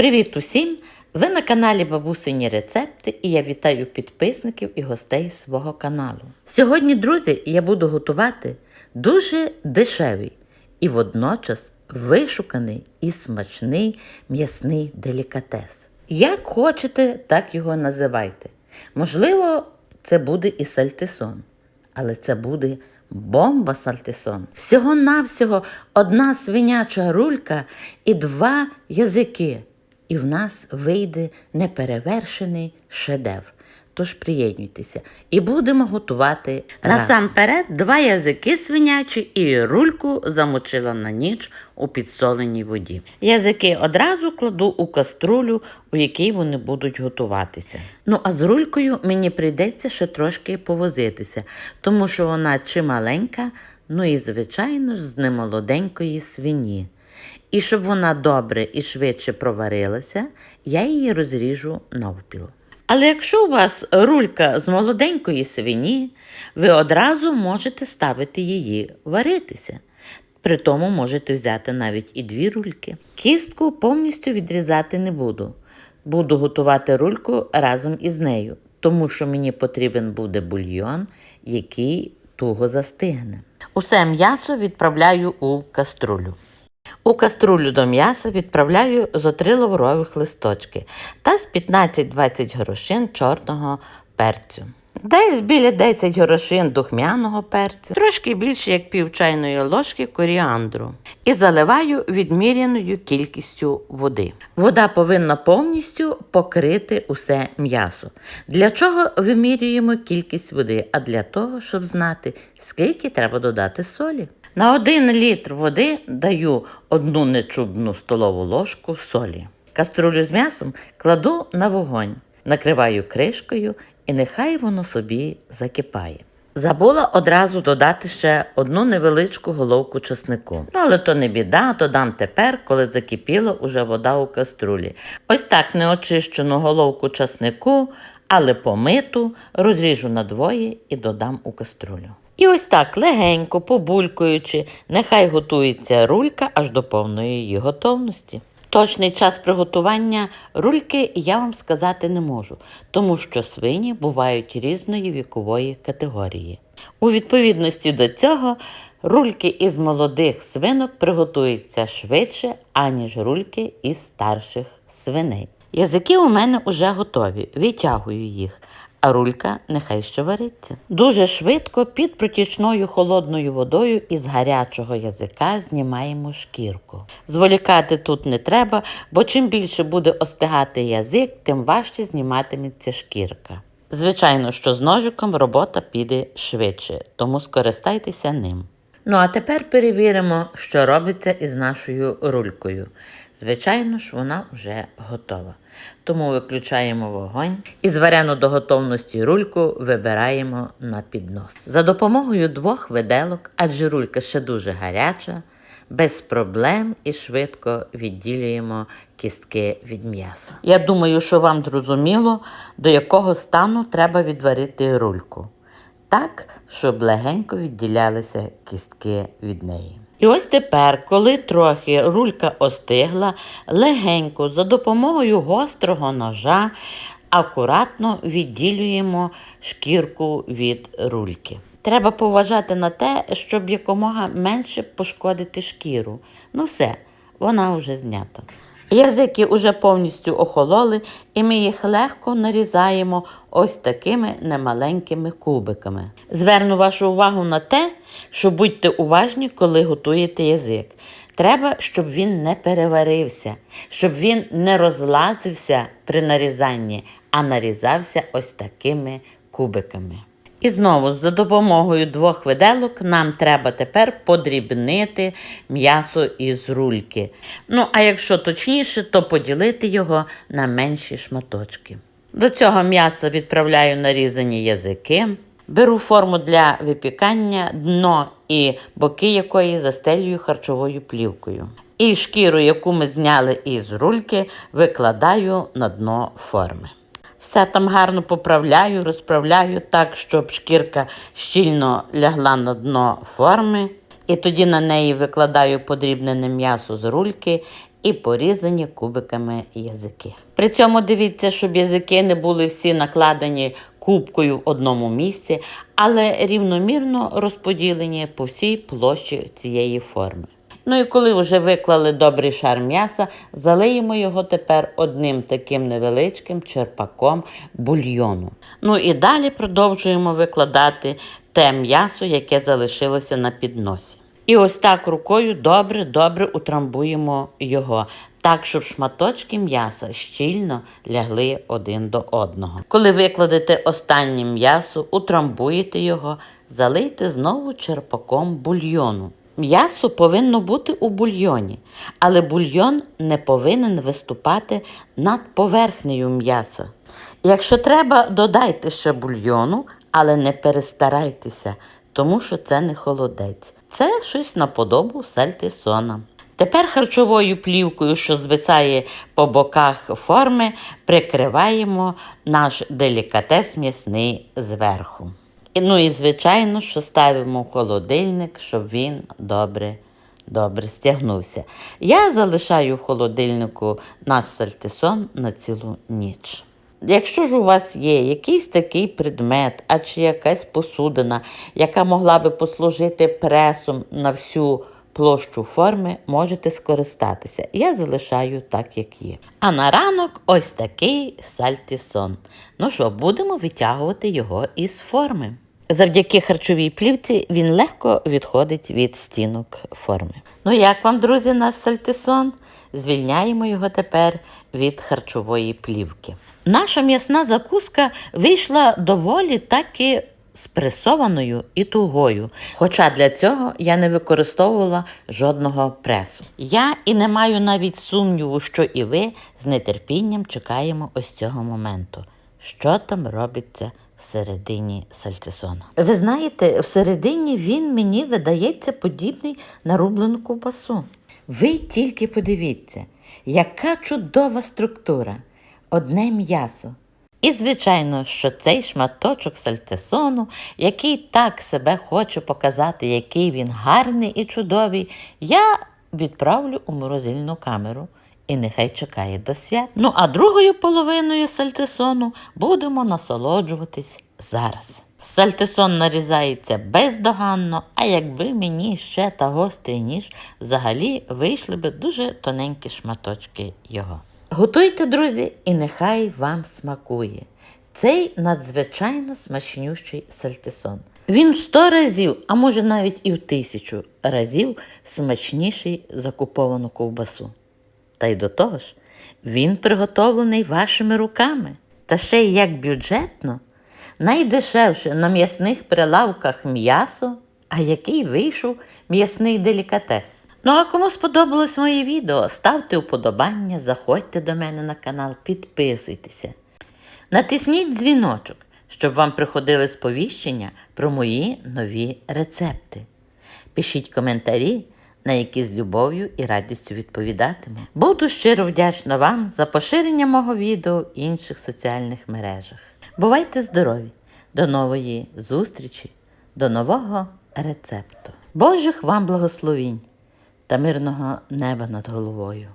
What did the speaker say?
Привіт усім! Ви на каналі Бабусині Рецепти і я вітаю підписників і гостей свого каналу. Сьогодні, друзі, я буду готувати дуже дешевий і водночас вишуканий і смачний м'ясний делікатес. Як хочете, так його називайте. Можливо, це буде і сальтисон, але це буде бомба сальтисон. Всього-навсього одна свиняча рулька і два язики. І в нас вийде неперевершений шедевр. Тож приєднуйтеся і будемо готувати насамперед два язики свинячі і рульку замочила на ніч у підсоленій воді. Язики одразу кладу у каструлю, у якій вони будуть готуватися. Ну а з рулькою мені прийдеться ще трошки повозитися, тому що вона чималенька, ну і звичайно ж з немолоденької свині. І щоб вона добре і швидше проварилася, я її розріжу навпіл. Але якщо у вас рулька з молоденької свині, ви одразу можете ставити її варитися. При тому можете взяти навіть і дві рульки. Кістку повністю відрізати не буду. Буду готувати рульку разом із нею, тому що мені потрібен буде бульйон, який туго застигне. Усе м'ясо відправляю у каструлю. У каструлю до м'яса відправляю зо три лаврових листочки та з 15-20 горошин чорного перцю. Десь біля 10 горошин духмяного перцю, трошки більше як пів чайної ложки коріандру. І заливаю відміряною кількістю води. Вода повинна повністю покрити усе м'ясо. Для чого вимірюємо кількість води? А для того, щоб знати, скільки треба додати солі. На 1 літр води даю одну нечубну столову ложку солі. Каструлю з м'ясом кладу на вогонь, накриваю кришкою і нехай воно собі закипає. Забула одразу додати ще одну невеличку головку чеснику. Ну, але то не біда, додам тепер, коли закипіла уже вода у каструлі. Ось так неочищену головку чеснику, але помиту, розріжу надвоє і додам у каструлю. І ось так легенько, побулькуючи, нехай готується рулька аж до повної її готовності. Точний час приготування рульки я вам сказати не можу, тому що свині бувають різної вікової категорії. У відповідності до цього рульки із молодих свинок приготуються швидше, аніж рульки із старших свиней. Язики у мене вже готові, витягую їх а рулька нехай ще вариться. Дуже швидко під протічною холодною водою із гарячого язика знімаємо шкірку. Зволікати тут не треба, бо чим більше буде остигати язик, тим важче зніматиметься шкірка. Звичайно, що з ножиком робота піде швидше, тому скористайтеся ним. Ну а тепер перевіримо, що робиться із нашою рулькою. Звичайно ж, вона вже готова. Тому виключаємо вогонь і зварену до готовності рульку вибираємо на піднос. За допомогою двох виделок, адже рулька ще дуже гаряча, без проблем і швидко відділюємо кістки від м'яса. Я думаю, що вам зрозуміло, до якого стану треба відварити рульку. Так, щоб легенько відділялися кістки від неї. І ось тепер, коли трохи рулька остигла, легенько за допомогою гострого ножа акуратно відділюємо шкірку від рульки. Треба поважати на те, щоб якомога менше пошкодити шкіру. Ну все, вона вже знята. Язики вже повністю охололи, і ми їх легко нарізаємо ось такими немаленькими кубиками. Зверну вашу увагу на те, що будьте уважні, коли готуєте язик. Треба, щоб він не переварився, щоб він не розлазився при нарізанні, а нарізався ось такими кубиками. І знову за допомогою двох виделок нам треба тепер подрібнити м'ясо із рульки. Ну, а якщо точніше, то поділити його на менші шматочки. До цього м'яса відправляю нарізані язики. Беру форму для випікання, дно і боки якої застелюю харчовою плівкою. І шкіру, яку ми зняли із рульки, викладаю на дно форми. Все там гарно поправляю, розправляю так, щоб шкірка щільно лягла на дно форми. І тоді на неї викладаю подрібнене м'ясо з рульки і порізані кубиками язики. При цьому дивіться, щоб язики не були всі накладені кубкою в одному місці, але рівномірно розподілені по всій площі цієї форми. Ну і коли вже виклали добрий шар м'яса, залиємо його тепер одним таким невеличким черпаком бульйону. Ну і далі продовжуємо викладати те м'ясо, яке залишилося на підносі. І ось так рукою добре-добре утрамбуємо його, так, щоб шматочки м'яса щільно лягли один до одного. Коли викладете останнє м'ясо, утрамбуєте його, залийте знову черпаком бульйону. М'ясо повинно бути у бульйоні, але бульйон не повинен виступати над поверхнею м'яса. Якщо треба, додайте ще бульйону, але не перестарайтеся, тому що це не холодець. Це щось наподобу сальтисона. Тепер харчовою плівкою, що звисає по боках форми, прикриваємо наш делікатес м'ясний зверху. Ну і звичайно, що ставимо в холодильник, щоб він добре, добре стягнувся. Я залишаю в холодильнику наш сальтисон на цілу ніч. Якщо ж у вас є якийсь такий предмет, а чи якась посудина, яка могла би послужити пресом на всю площу форми, можете скористатися. Я залишаю так, як є. А на ранок ось такий сальтісон. Ну що, будемо витягувати його із форми. Завдяки харчовій плівці він легко відходить від стінок форми. Ну як вам, друзі, наш сальтисон? Звільняємо його тепер від харчової плівки. Наша м'ясна закуска вийшла доволі таки спресованою і тугою. Хоча для цього я не використовувала жодного пресу. Я і не маю навіть сумніву, що і ви з нетерпінням чекаємо ось цього моменту. Що там робиться всередині сальтисона? Ви знаєте, всередині він мені видається подібний на рублену ковбасу. Ви тільки подивіться, яка чудова структура, одне м'ясо. І, звичайно, що цей шматочок сальтисону, який так себе хоче показати, який він гарний і чудовий, я відправлю у морозильну камеру. І нехай чекає до свят. Ну а другою половиною сальтисону будемо насолоджуватись зараз. Сальтисон нарізається бездоганно, а якби мені ще та гострий ніж, взагалі вийшли би дуже тоненькі шматочки його. Готуйте, друзі, і нехай вам смакує. Цей надзвичайно смачнющий сальтисон. Він в сто разів, а може навіть і в тисячу разів смачніший за куповану ковбасу. Та й до того ж, він приготовлений вашими руками. Та ще й як бюджетно, найдешевше на м'ясних прилавках м'ясо, а який вийшов м'ясний делікатес. Ну а кому сподобалось моє відео, ставте вподобання, заходьте до мене на канал, підписуйтеся. Натисніть дзвіночок, щоб вам приходили сповіщення про мої нові рецепти. Пишіть коментарі, на які з любов'ю і радістю відповідатиму. Буду щиро вдячна вам за поширення мого відео в інших соціальних мережах. Бувайте здорові! До нової зустрічі, до нового рецепту. Божих вам благословінь та мирного неба над головою.